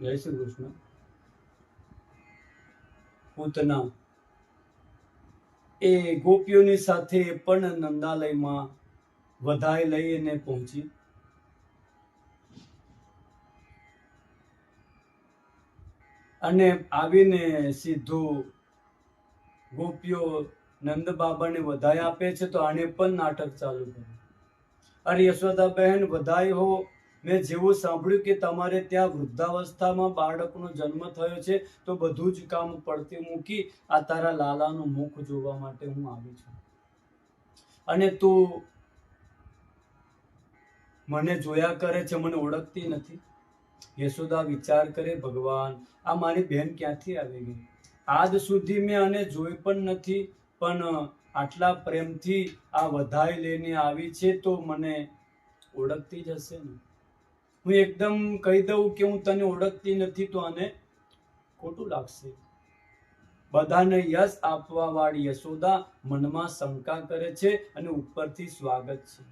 જય શ્રી કૃષ્ણ. પૂતના. એ ગોપીઓની સાથે પણ નંદાલયમાં વધાઈ લઈને પહોંચી. અને આવીને સીધું ગોપીઓ નંદ બાબાને વધાઈ આપે છે તો આને પણ નાટક ચાલુ કર્યું અરે યશોદા બહેન વધાઈ હો મેં જેવું સાંભળ્યું કે તમારે ત્યાં વૃદ્ધાવસ્થામાં બાળકનો જન્મ થયો છે, તો બધું જ કામ પડતી મૂકી આ તારા લાલાનું મુખ જોવા માટે હું આવી છું. અને તું મને જોયા કરે છે, મને ઓળખતી નથી. યશોદા વિચાર કરે, ભગવાન, આ મારી બહેન ક્યાંથી આવી ગઈ? આજ સુધી મેં આને જોઈ પણ નથી, પણ આટલા પ્રેમથી આ વધાઈ લઈને આવી છે, તો મને ઓળખતી જ હશે ને? હું એકદમ કહી દઉં કે હું તને ઓળખતી નથી તો આને ખોટું લાગશે. બધાને યશ આપવા વાળી યશોદા મનમાં શંકા કરે છે અને ઉપરથી સ્વાગત છે.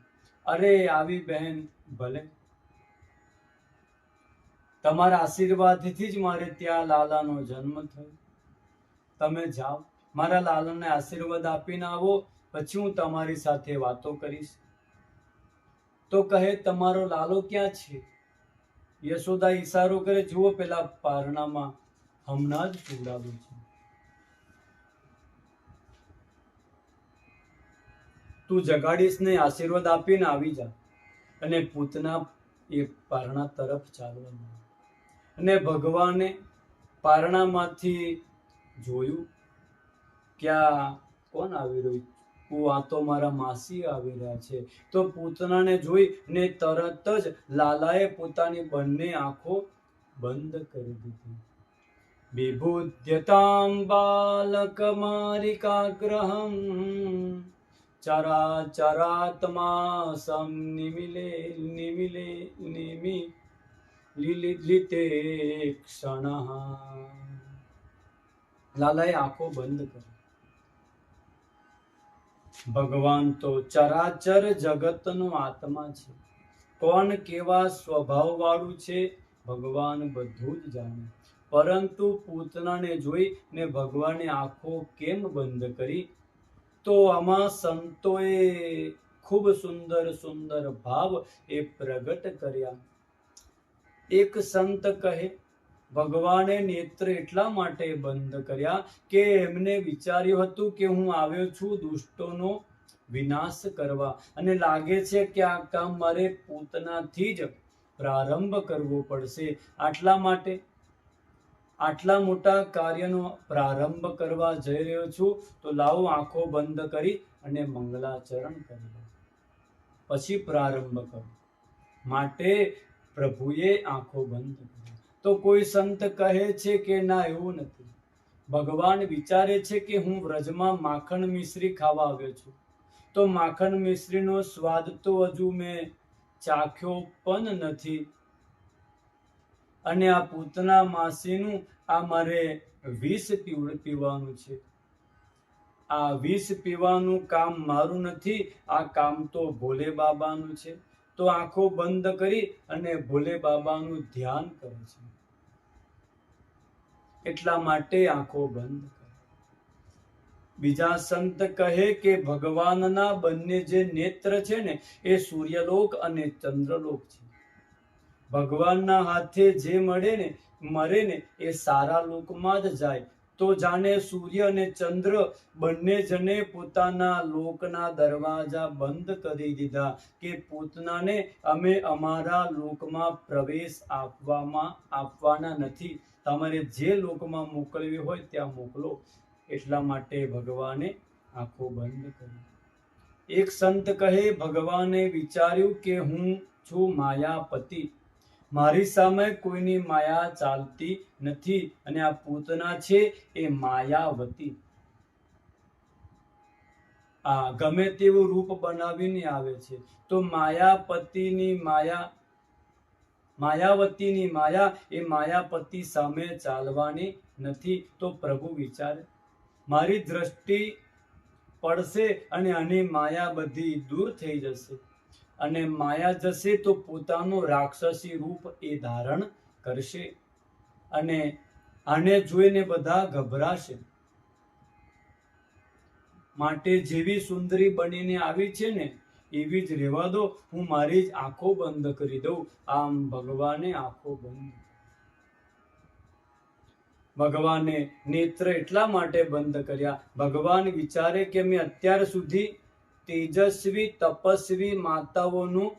અરે આવી બહેન, ભલે. તમારા આશીર્વાદથી જ મારે ત્યાં લાલાનો જન્મ થયો. તમે જાઓ, મારા લાલાને આશીર્વાદ આપીને આવો, પછી હું તમારી સાથે વાતો કરીશ. તો કહે, તમારો લાલો ક્યાં છે? યશોદા ઈશારો કરે, જુઓ પેલા પારણામાં હમણાં જ સુવડાવ્યું છે. તું જગાડીશ ને આશીર્વાદ આપીને આવી જા. અને પૂતના એ પારણા તરફ ચાલવા. અને ભગવાને પારણામાંથી જોયું કે આ કોણ આવી રહ્યું? આ તો મારા માસી આવી રહ્યા છે. તો પૂતનાને જોઈ ને તરત જ લાલાએ પોતાની બંને આંખો બંધ કરી દીધી. વિભુદ્યતામ બાલકમારિકાગ્રહમ ચરાચરાત્મા સમ નિમિલે નિમિલે, નિમિ લીતે ક્ષણ. લાલાએ આંખો બંધ કરી ભગવાન તો ચરાચર જગતનો આત્મા છે. કોણ કેવા સ્વભાવ વાળું છે, ભગવાન બધું જ જાણે. પરંતુ પૂતનાને જોઈ ને ભગવાને આંખો કેમ બંધ કરી? તો આમાં સંતોએ ખૂબ સુંદર સુંદર ભાવ એ પ્રગટ કર્યા. એક સંત કહે ભગવાને નેત્ર એટલા માટે બંધ કર્યા કે એમને વિચાર્યું હતું કે હું આવ્યો છું દુષ્ટોનો વિનાશ કરવા. અને લાગે છે કે આ કામ મારે પોતનાથી જ પ્રારંભ કરવો પડશે. આટલા માટે, આટલા મોટા કાર્યનો પ્રારંભ કરવા જઈ રહ્યો છું. તો લાવો આંખો બંધ કરી અને મંગલાચરણ કરી લો. પછી પ્રારંભ કરો. માટે પ્રભુએ આંખો બંધ કરી. તો કોઈ સંત કહે છે કે ના, એવું નથી. ભગવાન વિચારે છે કે હું વ્રજમાં માખણ મિશ્રી ખાવા આવ્યો છું. તો માખણ મિશ્રીનો સ્વાદ તો હજુ મેં ચાખ્યો પણ નથી. અને આ પૂતના માસીનું આ મારે વિષ પીવાનું છે. આ વિષ પીવાનું કામ મારું નથી, આ કામ તો ભોલે બાબાનું છે. તો આંખો બંધ કરી અને ભોલે બાબાનું ધ્યાન કરે છે. એટલા માટે આંખો બંધ બીજા સંત કહે કે ભગવાનના બંને જે નેત્ર છે ને, એ સૂર્યલોક અને ચંદ્રલોક છે. ભગવાનના હાથે જે મળે ને, મરે ને, એ સારા લોકમાં જ જાય. તો જાણે સૂર્ય અને ચંદ્ર બંને જને પોતાના લોકના દરવાજા બંધ કરી દીધા કે પોતનાને અમે અમારા લોકમાં પ્રવેશ આપવામાં, આપવાના નથી. તમારે જે લોકમાં મોકલવી હોય ત્યાં મોકલો. એટલા માટે ભગવાને આંખો બંધ કરી. એક સંત કહે, ભગવાને વિચાર્યું કે હું છું માયાપતિ. મારી સામે કોઈની માયા ચાલતી નથી અને આ પૂતના છે એ માયાવતી. આ ગમે તેવું રૂપ બનાવીને આવે છે. તો માયાપતિની માયા માયાવતીની માયા એ માયાપતિ સામે ચાલવાની નથી તો પ્રભુ વિચારે, મારી દ્રષ્ટિ પડશે અને આની માયા બધી દૂર થઈ જશે. અને માયા જશે તો પોતાનું રાક્ષસી રૂપ એ ધારણ કરશે અને આને જોઈને બધા ગભરાશે. માટે જેવી સુંદરી બનીને આવી છે ને એવી જ રહેવા દો, હું મારી જ આંખો બંધ કરી દઉં. આમ ભગવાને આંખો બંધ ભગવાને નેત્ર એટલા માટે બંધ કર્યા. ભગવાન વિચારે કે મેં અત્યાર સુધી તેજસ્વી, તપસ્વી માતાઓનું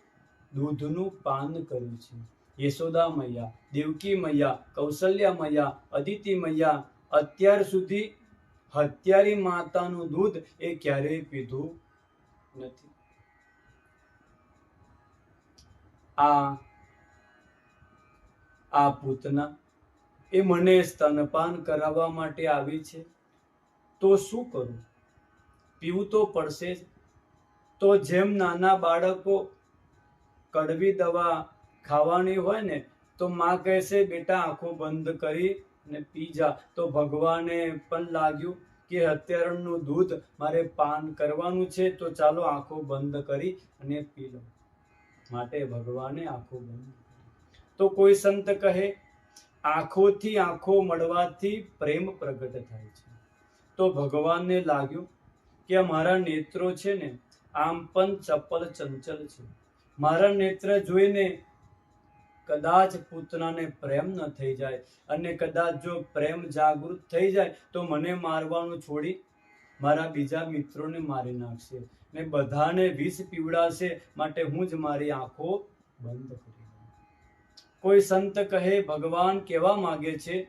દૂધનું પાન કર્યું છે. યશોદા મૈયા, દેવકી મૈયા, કૌશલ્યા મૈયા, અદિતિ મૈયા, અત્યાર સુધી હત્યારી માતાનું દૂધ એ ક્યારેય પીધું નથી. આ આ પૂતના એ મને સ્તનપાન કરાવવા માટે આવી છે. તો શું કરું? પીવું તો પડશે તો જેમ નાના બાળકો કડવી દવા ખાવાની હોય ને, તો માં કહેશે, બેટા, આંખો બંધ કરી ને પી જા. તો ભગવાને પણ લાગ્યું કે અત્યારનું દૂધ મારે પાન કરવાનું છે. તો ચાલો આંખો બંધ કરી અને પી લો માટે ભગવાને આંખો બની તો કોઈ સંત કહે, આંખોથી આંખો મળવાથી પ્રેમ પ્રગટ થાય છે. તો ભગવાનને લાગ્યું કે મારા નેત્રો છે ને, આમ પણ ચપલ ચંચલ છે. મારા નેત્ર જોઈને કદાચ પૂતનાને પ્રેમ ન થઈ જાય અને કદાચ જો પ્રેમ જાગૃત થઈ જાય તો મને મારવાનું છોડી મારા બીજા મિત્રોને મારી નાખશે ને બધાને વિષ પીવડાશે માટે હું જ મારી આંખો બંધ કરી કોઈ સંત કહે, ભગવાન કહેવા માંગે છે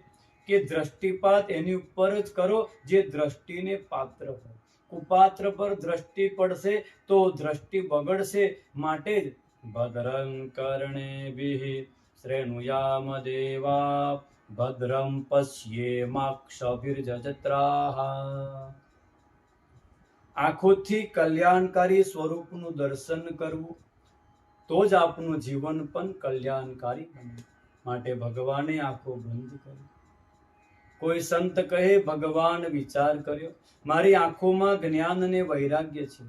કે દ્રષ્ટિપાત એની ઉપર જ કરો, જે દ્રષ્ટિને પાત્ર હોય કુપાત્ર પર દ્રષ્ટિ પડશે તો દ્રષ્ટિ બગડશે માટે જ. ભદ્રં કરણે વિહિત શ્રેણુયામ દેવા, ભદ્રં પશ્યેમાક્ષભિર્જત્રાઃ આંખોથી કલ્યાણકારી સ્વરૂપનું દર્શન કરવું, તો જ આપનું જીવન પણ કલ્યાણકારી બને. માટે ભગવાને આંખો બંધ કરી. કોઈ સંત કહે, ભગવાન વિચાર કર્યો. મારી આંખોમાં જ્ઞાન અને વૈરાગ્ય છે.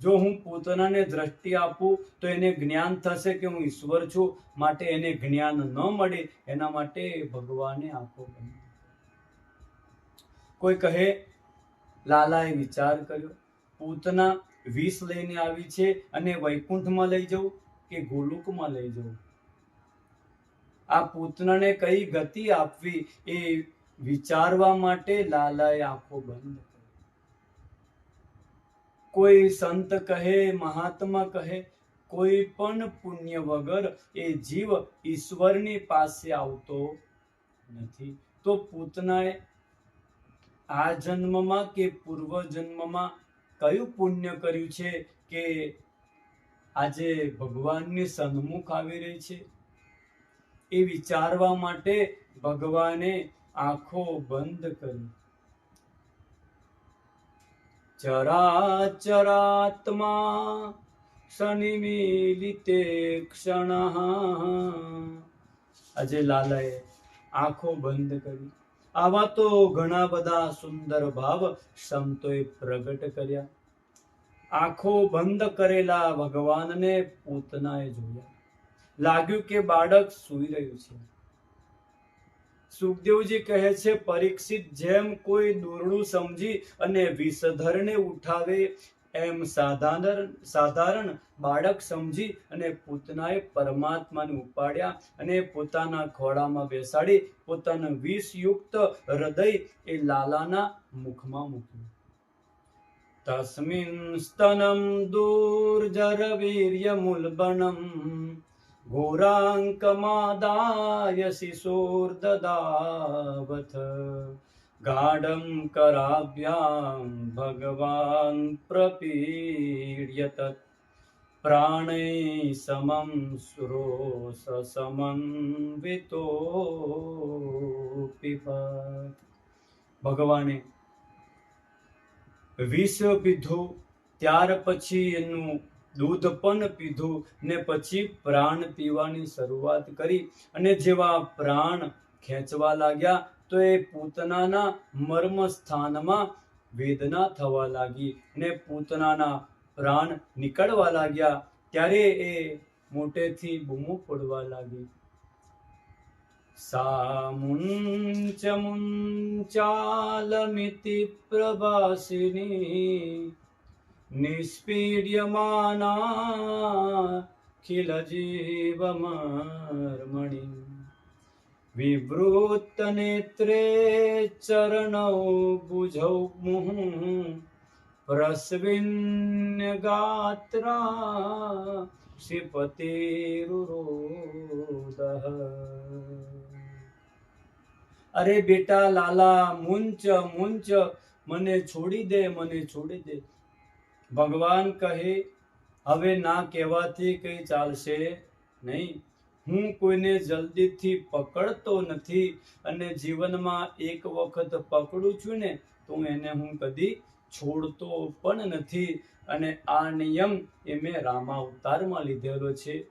જો હું પોતાનાને દ્રષ્ટિ આપું, તો એને જ્ઞાન થશે કે હું ઈશ્વર છું. માટે એને જ્ઞાન ન મળે, એના માટે ભગવાને આંખો બંધ કોઈ કહે લાલાએ વિચાર કર્યો, પૂતના વિષ લઈને આવી છે અને વૈકુંઠમાં લઈ જવું કે ગોલુકમાં લઈ જવું? આ પૂતનાને કઈ ગતિ આપવી એ વિચારવા માટે લાલાએ આંખો બંધ કોઈ સંત કહે, મહાત્મા કહે, કોઈ પણ પુણ્ય વગર એ જીવ ઈશ્વરની પાસે આવતો નથી. તો પૂતનાએ આ જન્મમાં કે પૂર્વ જન્મમાં કયું પુણ્ય કર્યું છે કે આજે ભગવાનની સન્મુખ આવી રહી છે? એ વિચારવા માટે ભગવાને આંખો બંધ કરી. ચરાચરાત્મા સનિમિલિતે ક્ષણ. આજે લાલાએ આંખો બંધ કરી. આવા તો ઘણા બધા સુંદર ભાવ સંતોએ પ્રગટ કર્યા. આંખો બંધ કરેલા ભગવાનને પૂતનાએ જોયા. લાગ્યું કે બાળક સૂઈ રહ્યું છે. સુખદેવજી કહે છે, પરીક્ષિત જેમ કોઈ દોરડું સમજી અને વિષધરને ઉઠાવે એમ સાધારણ સાધારણ બાળક સમજી અને પૂતનાએ પરમાત્માને ઉપાડ્યા અને પોતાના ખોળામાં બેસાડી પોતાના વિષયુક્ત હૃદય એ લાલાના મુખમાં મૂક્યું. તસ્મિન સ્તનમ દુર્જર વીર્ય મુલબનમ ઘોરાંકમાદાય શિશોર્દદાવથ ગાઢમ कराभ्यां ભગવાન प्रपीड्यत। પ્રાણૈ समं सुरोसमन्वितो ભગવાને વિષ પીધું ત્યાર પછી એનું દૂધ પણ પીધું ને પછી પ્રાણ પીવાની શરૂઆત કરી અને જેવા પ્રાણ ખેંચવા લાગ્યા તો એ પૂતનાના મર્મ સ્થાનમાં વેદના થવા લાગી ને પૂતનાના પ્રાણ નીકળવા લાગ્યા. ત્યારે એ મોટેથી બૂમો પડવા લાગી. સામુંચ મુંચાલમિતિ પ્રભાસિની નિષ્પીડ્યમાના ખિલ જીવમર્મણી વિવૃતનેત્રે ચરણો બુઝૌ મુહું પ્રસ્વિન્ય ગાત્રા ક્ષિપતિરુરોદ અરે બેટા લાલા મુંચ મુંચ મને છોડી દે મને છોડી દે ભગવાન કહે હવે ના કહેવાથી કઈ ચાલશે નહીં હું કોઈને જલ્દીથી પકડતો નથી અને જીવનમાં એક વખત પકડું છું ને, તો એને હું કદી છોડતો પણ નથી. અને આ નિયમ એ મેં રામા અવતારમાં લીધેલો છે.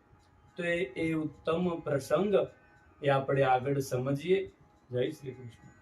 તો એ ઉત્તમ પ્રસંગ એ આપણે આગળ સમજીએ. જય શ્રી કૃષ્ણ.